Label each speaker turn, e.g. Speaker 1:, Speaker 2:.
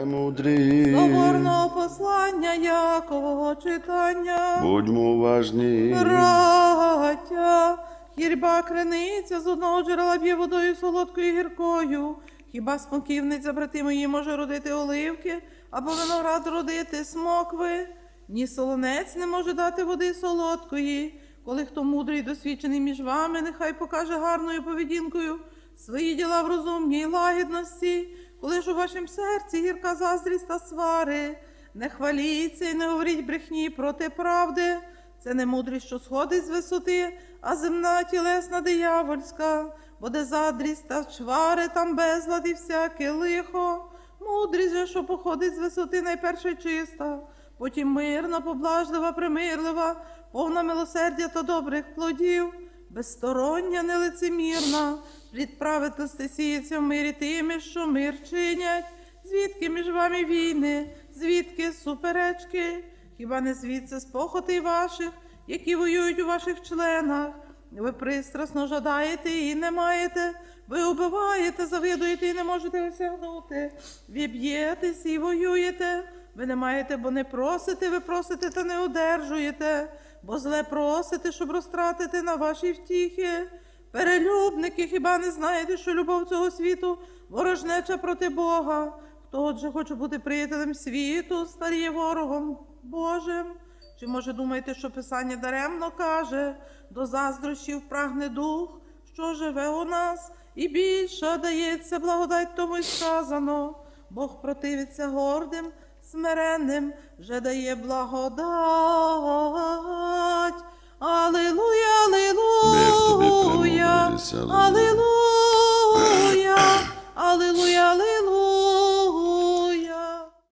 Speaker 1: Премудрі.
Speaker 2: Соборного послання Якового читання.
Speaker 1: Будьмо уважні.
Speaker 2: Браття, хірба криниця з одного джерела б'є водою солодкою і гіркою. Хіба смоківниця, брати мої, може родити оливки, або виноград родити смокви? Ні солонець не може дати води солодкої. Коли хто мудрий і досвідчений між вами, нехай покаже гарною поведінкою свої діла в розумній лагідності, коли ж у вашім серці гірка заздрість та свари, не хваліться і не говоріть брехні проти правди. Це не мудрість, що сходить з висоти, а земна тілесна диявольська, бо де задрість та чвари, там безлад і всяке лихо. Мудрість же, що походить з висоти, найперше чиста, потім мирна, поблажлива, примирлива, повна милосердя та добрих плодів, безстороння, нелицемірна, плід праведності сіється в мирі тими, що мир чинять. Звідки між вами війни, звідки суперечки? Хіба не звідси з похотей ваших, які воюють у ваших членах? Ви пристрасно жадаєте і не маєте, ви убиваєте, завидуєте і не можете осягнути. Ви б'єтесь і воюєте. Ви не маєте, бо не просите, ви просите та не одержуєте, бо зле просите, щоб розтратити на ваші втіхи. Перелюбники, хіба не знаєте, що любов цього світу ворожнеча проти Бога? Хто отже хоче бути приятелем світу, старіє ворогом Божим? Чи може думаєте, що Писання даремно каже, до заздрощів прагне дух, що живе у нас, і більше дається благодать тому й сказано. Бог противиться гордим, смиренним, вже дає благодать. Алилуя,
Speaker 1: Мир тобі,